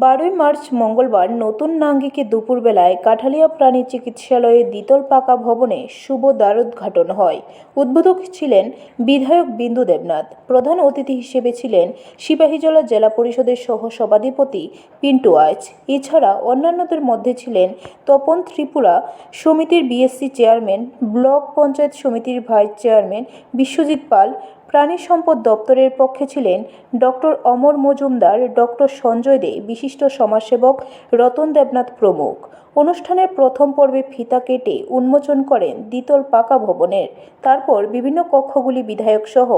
বারোই মার্চ, মঙ্গলবার নতুন নাঙ্গিকে দুপুরবেলায় কাঠালিয়া প্রাণী চিকিৎসালয়ে দ্বিতল পাকা ভবনে শুভ দ্বারোদ্ঘাটন হয়। উদ্বোধক ছিলেন বিধায়ক বিন্দু দেবনাথ, প্রধান অতিথি হিসেবে ছিলেন সিপাহীজলা জেলা পরিষদের সহ সভাধিপতি পিন্টু আইচ। এছাড়া অন্যান্যদের মধ্যে ছিলেন তপন ত্রিপুরা সমিতির বিএসসি চেয়ারম্যান, ব্লক পঞ্চায়েত সমিতির ভাইস চেয়ারম্যান বিশ্বজিৎ পাল প্রাণী সম্পদ দপ্তরের পক্ষে ছিলেন ডক্টর অমর মজুমদার, ডক্টর সঞ্জয় দে, বিশিষ্ট সমাজসেবক রতন দেবনাথ প্রমুখ। অনুষ্ঠানের প্রথম পর্বে ফিতা কেটে উন্মোচন করেন দ্বিতল পাকা ভবনের। তারপর বিভিন্ন কক্ষগুলি বিধায়ক সহ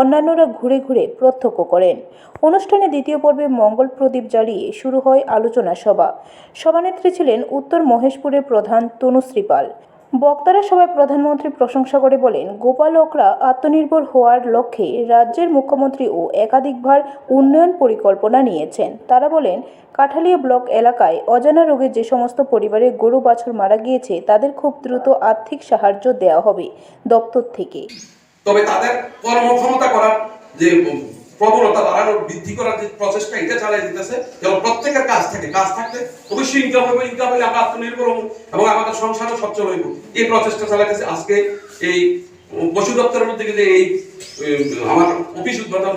অন্যান্যরা ঘুরে ঘুরে প্রত্যক্ষ করেন। অনুষ্ঠানে দ্বিতীয় পর্বে মঙ্গল প্রদীপ জ্বালিয়ে শুরু হয় আলোচনা সভা। সভানেত্রী ছিলেন উত্তর মহেশপুরের প্রধান তনুশ্রী পাল। বক্তারা সবাই প্রধানমন্ত্রী প্রশংসা করে বলেন গোপালকরা আত্মনির্ভর হওয়ার লক্ষ্যে রাজ্যের মুখ্যমন্ত্রী ও একাধিকবার উন্নয়ন পরিকল্পনা নিয়েছেন। তারা বলেন, কাঠালিয়া ব্লক এলাকায় অজানা রোগে যে সমস্ত পরিবারে গরু, বাছুর মারা গিয়েছে, তাদের খুব দ্রুত আর্থিক সাহায্য দেওয়া হবে দপ্তর থেকে। তবে তাদের কর্মক্ষমতা করার যে প্রবণতা বাড়ানোর, বৃদ্ধি করার যে প্রচেষ্টা, এটা চালিয়ে দিতেছে। এবং প্রত্যেকের কাজ থাকে। কাজ থাকলে অবশ্যই ইনকাম হবে। ইনকাম হলে আমরা আত্মনির্ভর হব এবং আমাদের সংসারও সচ্ছল হইব। এই প্রচেষ্টা চালাইতেছে আজকে এই পশু দপ্তরের মধ্যে যে এই আমার অফিস উদ্বোধন,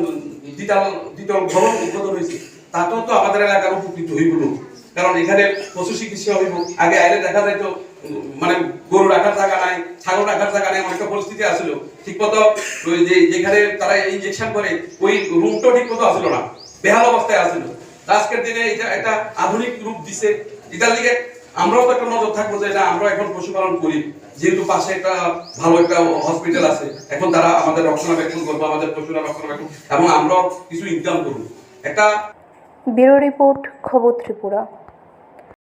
দ্বিতল দ্বিতল ভবন উদ্বোধন হয়েছে, তাতেও তো আমাদের এলাকার উপকৃত হইব। কারণ এখানে পশু চিকিৎসা হইব। আগে আইলে দেখা যায় তো মানে গরু রাখার নাই ছাগল রাখার জায়গা নাই এমন একটা পরিস্থিতি আসছিল ঠিক মতো যেখানে তারা ইনজেকশন করে, ওই রুমটাও ঠিক মতো আসছিল না। বেহাল অবস্থায় আসছিল আজকের দিনে এটা একটা আধুনিক রূপ দিছে। এটার দিকে আমরাও তো একটা নজর থাকব যে না আমরা এখন পশুপালন করি। যেহেতু পাশে একটা ভালো একটা হসপিটাল আছে, এখন তারা আমাদের রক্ষণাবেক্ষণ করব, আমাদের পশুরা রক্ষণাবেক্ষণ, এবং আমরাও কিছু ইনকাম করব। একটা ব্যুরো রিপোর্ট, খবর ত্রিপুরা।